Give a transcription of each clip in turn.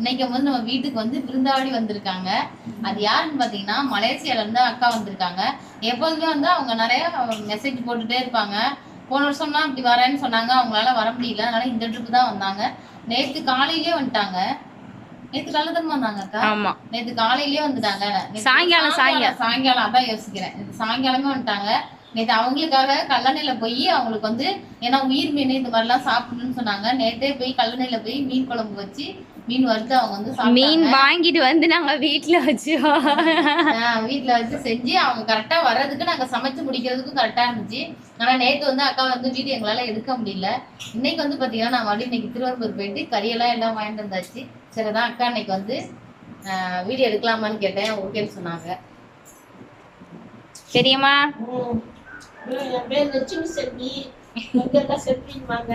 இன்னைக்கு வந்து நம்ம வீட்டுக்கு வந்து விருந்தாடி வந்திருக்காங்க. அது யாருன்னு பாத்தீங்கன்னா மலேசியால இருந்து அக்கா வந்திருக்காங்க. எப்போதுமே வந்து அவங்க நிறைய மெசேஜ் போட்டுட்டே இருப்பாங்க. போன வருஷம்லாம் இப்படி வரேன்னு சொன்னாங்க. அவங்களால வர முடியல. அதனால இந்த ட்ரிப் தான் வந்தாங்க. நேத்து காலையிலேயே வந்துட்டாங்க. நேத்து காலையில தான் வந்தாங்க அக்கா? ஆமா. நேத்து காலையிலேயே வந்துட்டாங்க. சாயங்காலம், சாயங்காலம். சாயங்காலம். அதான் யோசிக்கிறேன். சாயங்காலமே வந்துட்டாங்க. நேத்து அவங்களுக்காக கல்லணையில போய் அவங்களுக்கு வந்து ஏன்னா உயிர் மீன் இந்த மாதிரிலாம் சாப்பிடணும்னு சொன்னாங்க. நேத்தே போய் கல்லணையில போய் மீன் குழம்பு வச்சு மீன் வறுத்து அவங்க வந்து மீன் வாங்கிட்டு வந்து நாங்க வீட்ல வச்சோம் ஆஹ் வீட்ல வச்சு செஞ்சு அவங்க கரெக்டா வர்றதுக்கு நாங்க சமைச்சு முடிக்கிறதுக்கும் கரெக்டா இருந்துச்சு. ஆனா நேத்து வந்து அக்கா வந்து வீடியோ எங்களால எடுக்க முடியல. இன்னைக்கு வந்து பாத்தீங்கன்னா நான் மறுபடியும் இன்னைக்கு திருவாரூர் போயிட்டு கறியெல்லாம் எல்லாம் வாங்கிட்டு வந்தாச்சு. சரிதான் அக்கா இன்னைக்கு வந்து வீடியோ எடுக்கலாமான்னு கேட்டேன். ஓகேன்னு சொன்னாங்க. தெரியுமா. என் பேர் லட்சுமி செல்வி. செல்வின்பாங்க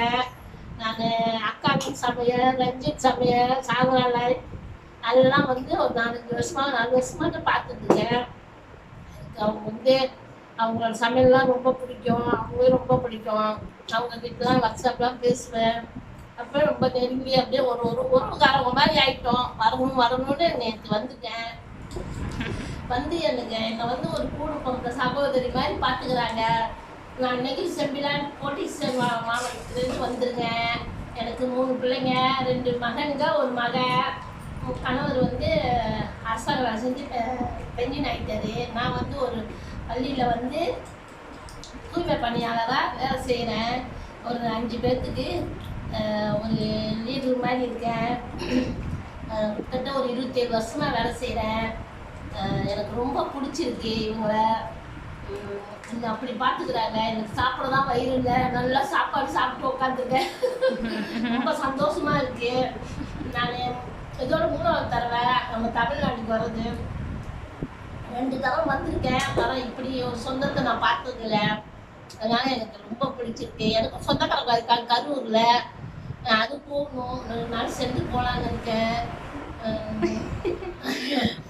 நான் அக்காவின் சமையல் ரஞ்சித் சமையல் சாகுராலை அதெல்லாம் வந்து ஒரு நாலஞ்சு வருஷமாக நாலு வருஷமா பார்த்துருக்கேன் எனக்கு அவங்க வந்து அவங்களோட சமையல்லாம் ரொம்ப பிடிக்கும். அவங்களும் ரொம்ப பிடிக்கும். அவங்க கிட்டலாம் வாட்ஸ்அப்லாம் பேசுவேன். அப்போ ரொம்ப நெருங்கி அப்படியே ஒரு ஒரு உறவுக்காரங்க மாதிரி ஆயிட்டோம். வரணும் வரணும்னு நேற்று வந்துட்டேன். வந்து எனக்கு என்னை வந்து ஒரு கூடு பிறந்த சகோதரி மாதிரி பார்த்துக்கிறாங்க. நான் இன்னைக்கு செம்பிலான் போட்டி மாவட்டத்துலேருந்து வந்திருக்கேன். எனக்கு மூணு பிள்ளைங்க ரெண்டு மகனுங்க ஒரு மக. கணவர் வந்து அரசாங்கம் செஞ்சு பெஞ்சின் ஆகிட்டாரு நான் வந்து ஒரு பள்ளியில் வந்து தூய்மை பணியாளராக வேலை செய்கிறேன் ஒரு அஞ்சு பேர்த்துக்கு ஒரு லீடர் மாதிரி இருக்கேன். கிட்டத்தட்ட ஒரு இருபத்தேழு வருஷமாக வேலை செய்கிறேன் எனக்கு ரொம்ப பிடிச்சிருக்கு இவங்கள. உம், அப்படி பார்த்துக்கிறாங்க எனக்கு சாப்பிட தான் வயிறு இல்லை. நல்லா சாப்பாடு சாப்பிட்டு உட்காந்துருக்கேன் ரொம்ப சந்தோஷமா இருக்கு. நான் இதோட மூணாவது தடவை நம்ம தமிழ்நாட்டுக்கு வர்றது. ரெண்டு தடவை வந்திருக்கேன். ஆனால் இப்படி ஒரு சொந்தத்தை நான் பார்த்ததில்ல. அதனால எனக்கு ரொம்ப பிடிச்சிருக்கு. எனக்கு சொந்தக்காரங்க இருக்காங்க கரூர்ல. அது போகணும். ரெண்டு நாள் சென்று போகலான்னு இருக்கேன்.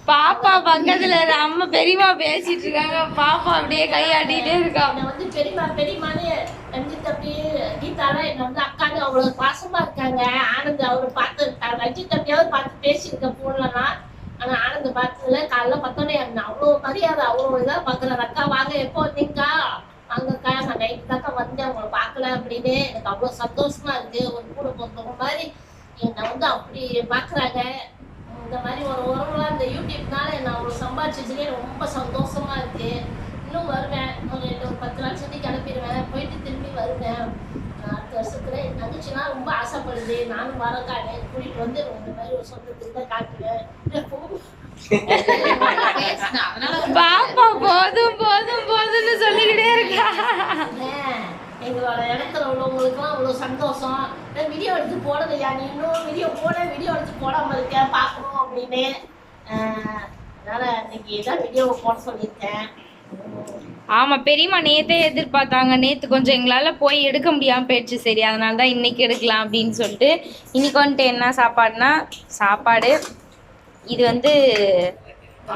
பாப்பா பக்கத்துல அம்மா பெரியம்மா பேசிட்டு இருக்காங்க. பாப்பா அப்படியே கையாட்டிட்டே இருக்கா. வந்து பெரியம்மா பெரியம்மான்னு ரஞ்சித் தம்பி கீதாரா என்னை வந்து அக்கான்னு அவ்வளோ பாசமா இருக்காங்க. ஆனந்த் அவரை பார்த்து ரஞ்சித் தம்பியாவது பார்த்து பேசியிருக்கேன் ஃபோன்லலாம் ஆனால் ஆனந்த் பார்த்ததுல காலைல பார்த்தோன்னே அவ்வளவு அவ்வளோ மரியாதை அவ்வளோ இதாக பாக்குற அக்கா வாங்க எப்போ வந்தீங்கக்கா? வாங்கக்கா நான் நைட்டு தாக்கா வந்தேன். அவங்களை பார்க்கல அப்படின்னு எனக்கு அவ்வளோ சந்தோஷமா இருக்கு. ஒரு கூட பொறுத்தவங்க மாதிரி என்னை வந்து அப்படி பாக்குறாங்க இந்த மாதிரி ஒரு உறவுலாம் இந்த யூடியூப்னால என்ன அவ்வளோ சம்பாதிச்சதுலேயே ரொம்ப சந்தோஷமா இருக்கு. இன்னும் வருவேன். ஒரு ரெண்டு ஒரு பத்து நாள் சுற்றி கிளம்பிடுவேன் போயிட்டு திரும்பி வருவேன். அடுத்த வருஷத்துல என் தங்கச்சிலாம் ரொம்ப ஆசைப்படுது. நானும் வரக்கானே கூட்டிட்டு வந்து இந்த மாதிரி ஒரு சொந்தத்துக்கு தான் காட்டுவேன். பாப்பா போதும் போதும் போதும்னு சொல்லிக்கிட்டே இருக்கா. எங்களோட இடத்துல உள்ளவங்களுக்குலாம் அவ்வளோ சந்தோஷம். வீடியோ எடுத்து போடலையா? நீ இன்னும் வீடியோ போட வீடியோ எடுத்து போடாம இருக்க பார்க்கணும் அப்படின்னு. அதனால இன்னைக்கு தான் வீடியோவை போட சொல்லியிருக்கேன். ஆமா பெரியம்மா நேத்தே எதிர்பார்த்தாங்க. நேத்து கொஞ்சம் எங்களால போய் எடுக்க முடியாம போயிடுச்சு. சரி அதனால தான் இன்னைக்கு எடுக்கலாம் அப்படின்னு சொல்லிட்டு இன்னைக்கு வந்துட்டு என்ன சாப்பாடுனா சாப்பாடு. இது வந்து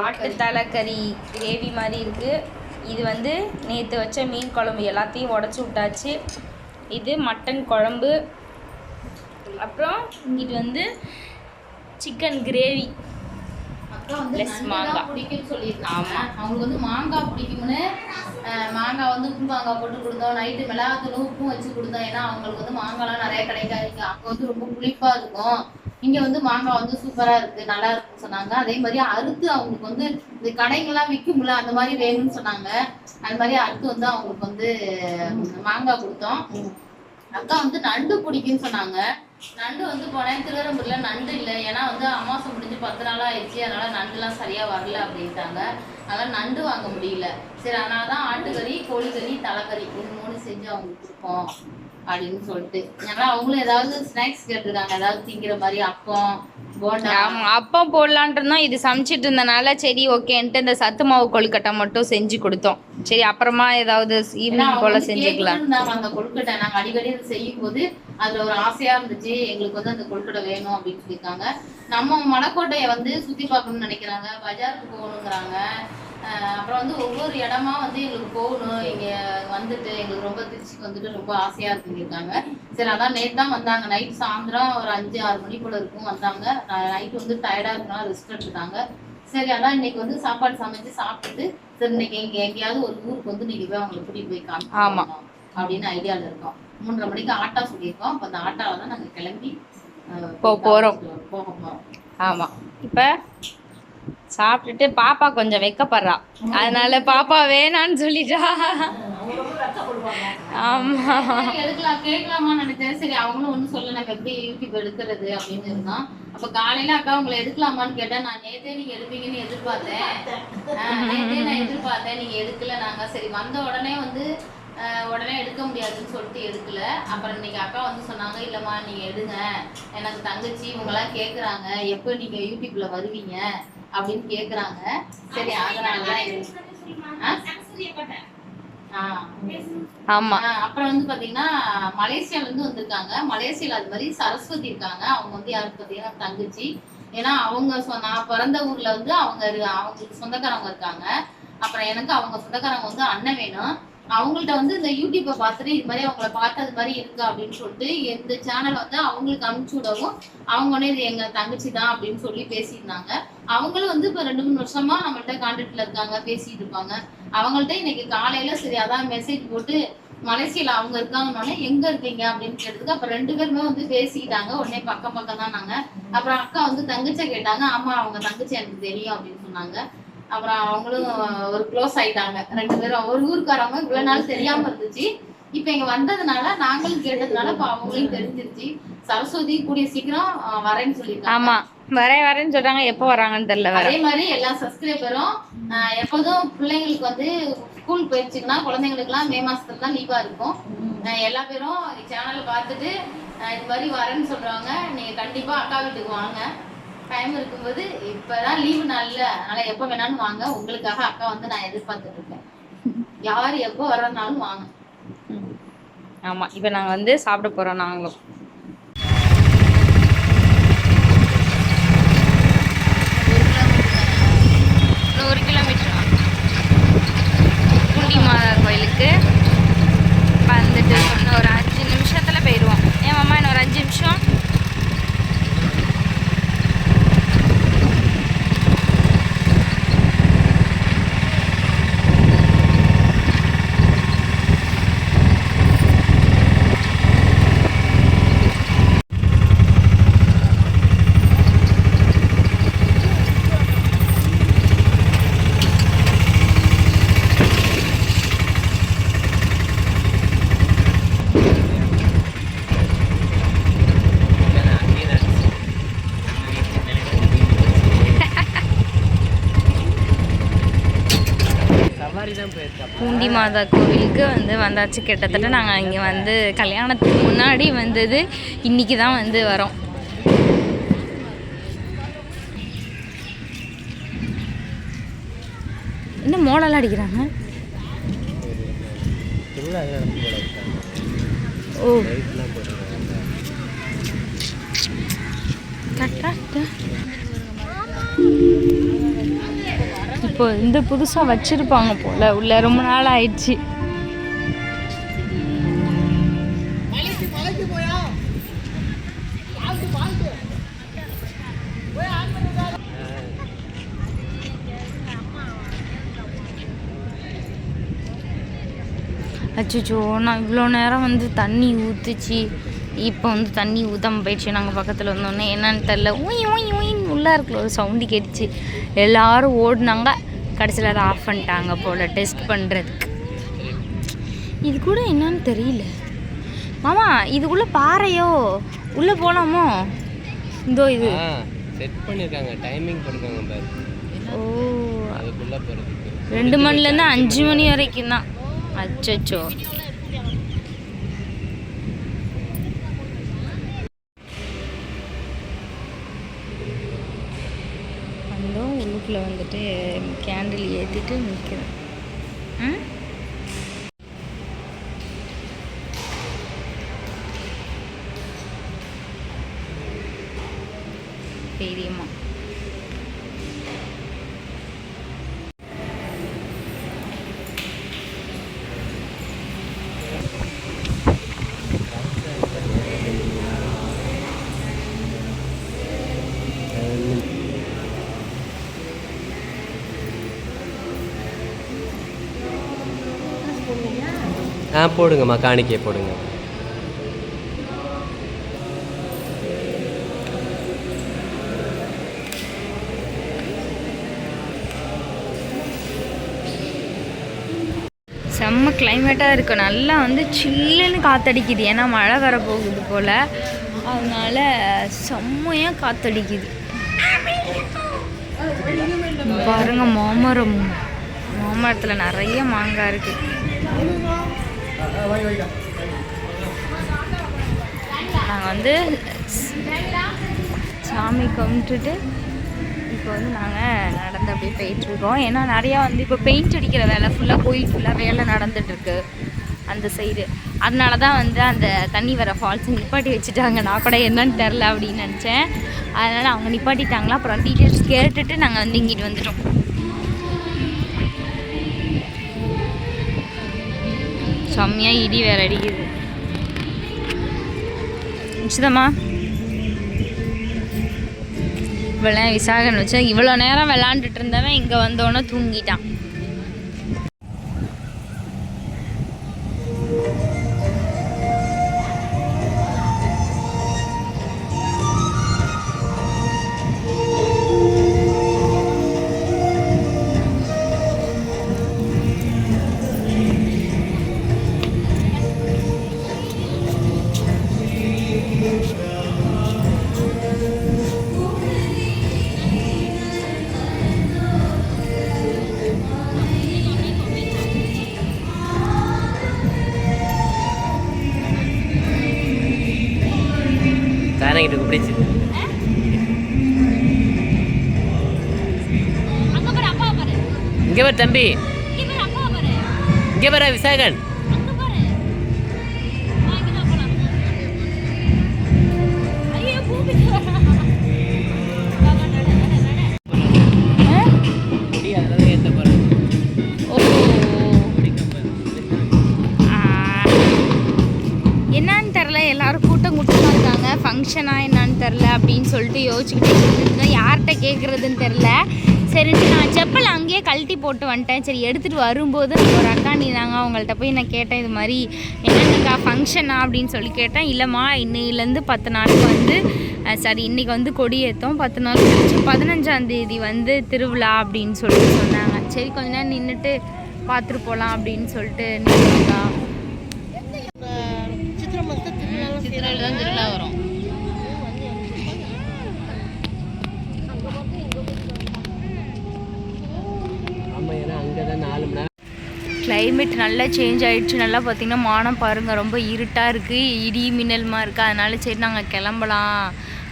ஆட்டு தலைக்கறி கிரேவி மாதிரி இருக்கு. இது வந்து நேற்று வச்ச மீன் குழம்பு எல்லாத்தையும் உடச்சி விட்டாச்சு. இது மட்டன் குழம்பு. அப்புறம் இது வந்து சிக்கன் கிரேவி நண்டு மாங்காய். தான் பிடிக்கும்னு சொல்லியிருக்காங்க. ஆமா. அவங்களுக்கு வந்து மாங்காய் பிடிக்கும்னு மாங்காய் வந்து உப்பு மாங்காய் போட்டு கொடுத்தோம் நைட்டு மிளகாத்தூளும் உப்பும் வச்சு கொடுத்தோம் ஏன்னா அவங்களுக்கு வந்து மாங்காய்லாம் நிறைய கிடைக்காது. இங்க அங்க வந்து ரொம்ப புளிப்பா இருக்கும். இங்க வந்து மாங்காய் வந்து சூப்பரா இருக்கு நல்லா இருக்குன்னு சொன்னாங்க. அதே மாதிரி அறுத்து அவங்களுக்கு வந்து இந்த கடைங்கெல்லாம் விற்கும்ல அந்த மாதிரி வேணும்னு சொன்னாங்க. அந்த மாதிரி அறுத்து வந்து அவங்களுக்கு வந்து மாங்காய் கொடுத்தோம். அக்கா வந்து நண்டு பிடிக்கும்னு சொன்னாங்க. நண்டு வந்து போனேன். திருவரம்பூர்ல நண்டு இல்லை. ஏன்னா வந்து அமாவாசை முடிஞ்சு பத்து நாள் ஆயிடுச்சு. அதனால நண்டுலாம் சரியா வரல அப்படின்ட்டாங்க. அதெல்லாம் நண்டு வாங்க முடியல. சரி அதனால தான் ஆட்டுக்கறி கோழிக்கறி தலைக்கறி இது மூணு செஞ்சு அவங்களுக்கு கொடுப்போம் அப்படின்னு சொல்லிட்டு. ஏன்னா அவங்களும் ஏதாவது ஸ்நாக்ஸ் கேட்டிருக்காங்க. ஏதாவது திங்கிற மாதிரி அப்பம் போண்டா. ஆமா அப்பா போடலான்ட்டு இருந்தோம் இது சமைச்சிட்டு இருந்தனால சரி ஓகேன்ட்டு இந்த சத்து மாவு கொழுக்கட்டை மட்டும் செஞ்சு கொடுத்தோம். சரி அப்புறமா ஏதாவது ஈவினிங் போல செஞ்சுக்கலாம். அந்த கொழுக்கட்டை. நாங்க அடிக்கடி செய்யும் போது அதுல ஒரு ஆசையா இருந்துச்சு எங்களுக்கு வந்து அந்த கொழுக்கட்டை வேணும் அப்படின்னு சொல்லியிருக்காங்க. நம்ம மலைக்கோட்டையை வந்து சுத்தி பார்க்கணும்னு நினைக்கிறாங்க பஜாருக்கு போகணுங்கிறாங்க. அப்புறம் வந்து ஒவ்வொரு இடமா வந்து எங்களுக்கு போகணும். இங்க வந்துட்டு எங்களுக்கு ரொம்ப திருச்சிக்கு வந்துட்டு ரொம்ப ஆசையா இருக்குன்னு இருக்காங்க சரி அதான் நேத்து தான் வந்தாங்க. நைட் சாயந்தரம் ஒரு அஞ்சு ஆறு மணி போல இருக்கும் வந்தாங்க. நைட் வந்து டயர்டா இருக்கனால ரெஸ்ட் எடுத்துட்டாங்க. சரி அதான் இன்னைக்கு வந்து சாப்பாடு சமைச்சு சாப்பிட்டுட்டு சரி இன்னைக்கு எங்க எங்கேயாவது ஒரு ஊருக்கு வந்து இன்னைக்கு போய் அவங்களை கூட்டிட்டு போய் காமிக்கணும் ஆமா. அப்படின்னு ஐடியால இருக்கோம். மூன்றரை மணிக்கு ஆட்டோ சொல்லியிருக்கோம். அப்ப அந்த ஆட்டோல தான் நாங்க கிளம்பி அஹ், போ- போய் போறோம். காமிச்சிட்டு போக போறோம். ஆமாம் இப்போ சாப்பிட்டுட்டு பாப்பா கொஞ்சம் வெக்கப்படுறா. அதனால பாப்பா வேணான்னு சொல்லிட்டா. ஆமா. எடுக்கலாம் கேட்கலாமான்னு நினைச்சேன். சரி அவங்களும் ஒன்றும் சொல்ல எப்படி யூடியூப் எடுக்கிறது அப்படின்னு இருந்தான். அப்ப காலையில அக்கா உங்களை எடுக்கலாமான்னு கேட்டேன் நான் நேத்தே நீங்க எடுப்பீங்கன்னு எதிர்பார்த்தேன். நேத்தே நான் எதிர்பார்த்தேன். நீங்க எடுக்கல நாங்க. சரி வந்த உடனே வந்து உடனே எடுக்க முடியாதுன்னு சொல்லிட்டு எடுக்கல. அப்புறம் இன்னைக்கு அக்கா வந்து சொன்னாங்க இல்லம்மா நீங்க எடுங்க. எனக்கு தங்கச்சி இவங்கெல்லாம் கேக்குறாங்க. எப்போ நீங்க யூடியூப்ல வருவீங்க? அப்படின்னு கேக்குறாங்க. சரி அதனால ஆ? ஆமா. அப்புறம் வந்து பாத்தீங்கன்னா மலேசியால இருந்து வந்திருக்காங்க. மலேசியால அது மாதிரி சரஸ்வதி இருக்காங்க. அவங்க வந்து யாருக்கு பாத்தீங்கன்னா தங்கச்சி. ஏன்னா அவங்க சொ- நான் பிறந்த ஊர்ல வந்து அவங்க அவங்களுக்கு சொந்தக்காரங்க இருக்காங்க. அப்புறம் எனக்கு அவங்க சொந்தக்காரங்க வந்து அண்ணன் வேணும். அவங்கள்ட்ட வந்து இந்த யூடியூப்பை பார்த்துட்டு இது மாதிரி அவங்கள பார்த்தது மாதிரி இருக்கு அப்படின்னு சொல்லிட்டு இந்த சேனல் வந்து அவங்களுக்கு அனுப்பிச்சு விடவும் அவங்க உடனே இது எங்க தங்கச்சி தான் அப்படின்னு சொல்லி பேசியிருந்தாங்க. அவங்களும் வந்து இப்போ ரெண்டு மூணு வருஷமா நம்மள்ட்ட கான்டாக்ட்ல இருக்காங்க பேசிட்டு இருப்பாங்க. அவங்கள்ட்ட இன்னைக்கு காலையில சரி அதான் மெசேஜ் போட்டு மலேசியால அவங்க இருக்காங்கனால எங்க இருக்கீங்க அப்படின்னு கேட்டதுக்கு அப்புறம் ரெண்டு பேருமே வந்து பேசிக்கிட்டாங்க உடனே பக்கம் பக்கம் தான் நாங்க. அப்புறம் அக்கா வந்து தங்கச்சியை கேட்டாங்க ஆமா அவங்க தங்கச்சி எனக்கு தெரியும் அப்படின்னு சொன்னாங்க. அப்புறம் அவங்களும் ஒரு க்ளோஸ் ஆயிட்டாங்க. ரெண்டு பேரும் ஒரு ஊருக்காரவங்க இவ்வளவு நாள் தெரியாம இருந்துச்சு. இப்ப இங்க வந்ததுனால நாங்களும் கேட்டதுனால இப்ப அவங்களையும் தெரிஞ்சிருச்சு. சரஸ்வதி கூடிய சீக்கிரம் வரேன்னு சொல்லியிருக்காங்க ஆமா. வரேன் வரேன்னு சொல்றாங்க. எப்போ வராங்கன்னு தெரியல அதே மாதிரி எல்லா சப்ஸ்கிரைபரும் எப்போதும் பிள்ளைங்களுக்கு வந்து ஸ்கூல் போயிடுச்சுன்னா குழந்தைங்களுக்குலாம் மே மாசத்துல தான் லீவா இருக்கும் எல்லா பேரும் சேனலை பார்த்துட்டு இது மாதிரி வரேன்னு சொல்றாங்க நீங்க கண்டிப்பா அக்கா வீட்டுக்கு வாங்க. டைம் இருக்கும்போது இப்பதான் லீவு நாள்ல. அதனால எப்ப வேணாலும் வாங்க. உங்களுக்காக அக்கா வந்து நான் எதிர்பார்த்துட்டு இருக்கேன். யார் எப்போ வர்றதுனாலும் வாங்க. ஆமா இப்போ நாங்க வந்து சாப்பிட போறோம் நாங்களும். ஒரு கிலோமீட்டர். குண்டி மாதா கோயிலுக்கு வந்துட்டு இன்னும் ஒரு அஞ்சு நிமிஷத்துல போயிடுவோம். ஏன் மாமா இன்னும் ஒரு அஞ்சு நிமிஷம் பூண்டி மாதா கோவிலுக்கு வந்து வந்தாச்சு. கிட்டத்தட்ட நாங்கள் இங்கே வந்து கல்யாணத்துக்கு முன்னாடி வந்தது. இன்னைக்கு தான் வந்து வரோம். என்ன மோளெல்லாம் அடிக்கிறாங்க? ஓ. கரெக்டாக இப்போ இந்த புதுசாக வச்சிருப்பாங்க போல. உள்ள ரொம்ப நாள் ஆயிடுச்சு. அச்சோ நான் இவ்வளோ நேரம் வந்து தண்ணி ஊற்றுச்சு இப்போ வந்து தண்ணி ஊற்றாம போயிடுச்சு. நாங்கள் பக்கத்தில் வந்தோடனே என்னன்னு தெரில ஊய் ஊய் ஊயின்னு உள்ளே இருக்குள்ள ஒரு சவுண்டு கேட்டுச்சு. எல்லாரும் ஓடினாங்க. கடைசியில் அதை ஆஃப் பண்ணிட்டாங்க போல் டெஸ்ட் பண்ணுறதுக்கு இது கூட என்னன்னு தெரியல. மாமா இதுக்குள்ளே பாறையோ? உள்ளே போகலாமோ இதோ. இது செட் பண்ணியிருக்காங்க டைமிங் போட்டிருக்காங்க பாரு. ஓ. அதுக்குள்ளே போகிறதுக்கு ரெண்டு மணிலேருந்து அஞ்சு மணி வரைக்கும் தான். அச்சச்சோ. வந்தோம் வந்துட்டு கேண்டில் ஏற்றிட்டு நிற்கிறேன். ம் ஆ போடுங்கம்மா காணிக்கையை போடுங்க. செம்ம கிளைமேட்டாக இருக்கும் நல்லா வந்து சில்லுன்னு காத்தடிக்குது. ஏன்னா மழை வரப்போகுது போல். அதனால செம்மையாக காத்தடிக்குது. பாருங்க மாமரம். மாமரத்தில் நிறைய மாங்காய் இருக்கு. நாங்கள் வந்து சாமி கும்பிட்டுட்டு இப்போ வந்து நாங்கள் நடந்து அப்படியே போயிட்டுருக்கோம். ஏன்னா நிறையா வந்து இப்போ பெயிண்ட் அடிக்கிற வேலை ஃபுல்லாக கோயில் ஃபுல்லாக வேலை நடந்துட்டுருக்கு அந்த சைடு அதனால தான் வந்து அந்த தண்ணி வர ஃபால்ஸ் நிப்பாட்டி வச்சுட்டாங்க. நான் கூட என்னன்னு தெரில அப்படின்னு நினச்சேன். அதனால் அவங்க நிப்பாட்டிட்டாங்களா? அப்புறம் டீட்டெயில்ஸ் கேட்டுட்டு நாங்கள் வந்து இங்கிட்டு வந்துட்டோம். செம்மையாக இடி வேற அடிக்குது. நிச்சயமா இவ்வளோ விசாகன் வச்சா இவ்வளோ நேரம் விளாண்டுட்டு இருந்தவன் இங்கே வந்தோன்னே தூங்கிட்டான். தானங்கிட்ட கூப்பிடுச்சு இங்கே பாரு தம்பி. இங்கே பாரு விசாகன். யோசிச்சுக்கிட்டே இருந்தேன் யார்கிட்ட கேட்குறதுன்னு தெரில சரின்ட்டு நான் செப்பல் அங்கேயே கழட்டி போட்டு வந்துட்டேன். சரி எடுத்துகிட்டு வரும்போது ஒரு அக்கா நீந்தாங்க அவங்கள்ட்ட போய் நான் கேட்டேன் இது மாதிரி என்னென்னக்கா ஃபங்க்ஷனா அப்படின்னு சொல்லி கேட்டேன். இல்லைம்மா இன்னையிலேருந்து பத்து நாளுக்கு வந்து சரி இன்னைக்கு வந்து கொடியேற்றோம் பத்து நாள் கழிச்சு பதினஞ்சாந்தேதி வந்து திருவிழா அப்படின்னு சொல்லிட்டு சொன்னாங்க. சரி கொஞ்ச நேரம் நின்றுட்டு பார்த்துட்டு போகலாம் அப்படின்னு சொல்லிட்டு நின்றுக்கா சித்திரை மாதம் திருவிழாலாம் சித்திரையில் தான் திருவிழா வரும் ஆமாம் ஏன்னா அங்கே தான் நாலு மணி நேரம் கிளைமேட் நல்லா சேஞ்ச் ஆகிடுச்சு நல்லா பார்த்தீங்கன்னா மானம் பாருங்கள் ரொம்ப இருட்டாக இருக்குது இடி மின்னல்மா இருக்குது அதனால சரி நாங்கள் கிளம்பலாம்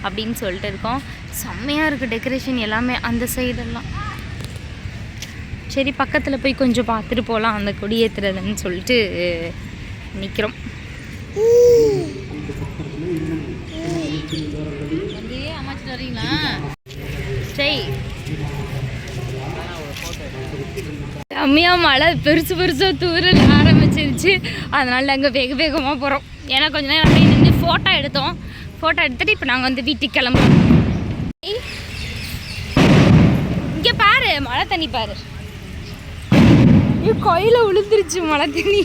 அப்படின்னு சொல்லிட்டு இருக்கோம். செம்மையாக இருக்குது டெக்கரேஷன் எல்லாமே அந்த சைடெல்லாம் சரி பக்கத்தில் போய் கொஞ்சம் பார்த்துட்டு போகலாம் அந்த கொடியேற்றுறதுன்னு சொல்லிட்டு நிற்கிறோம் வந்து வரீங்களா சரி. கம்மியாக மழை பெருசு பெருசாக தூரல் ஆரம்பிச்சிருச்சு. அதனால் நாங்கள் வேக வேகமாக போகிறோம் ஏன்னா கொஞ்ச நேரம் அப்படியே நின்று ஃபோட்டோ எடுத்தோம். ஃபோட்டோ எடுத்துகிட்டு இப்போ நாங்கள் வந்து வீட்டுக்கு கிளம்புறோம். இங்கே பாரு மழை தண்ணி பாரு. ஐயோ, விழுந்துருச்சு மழை தண்ணி.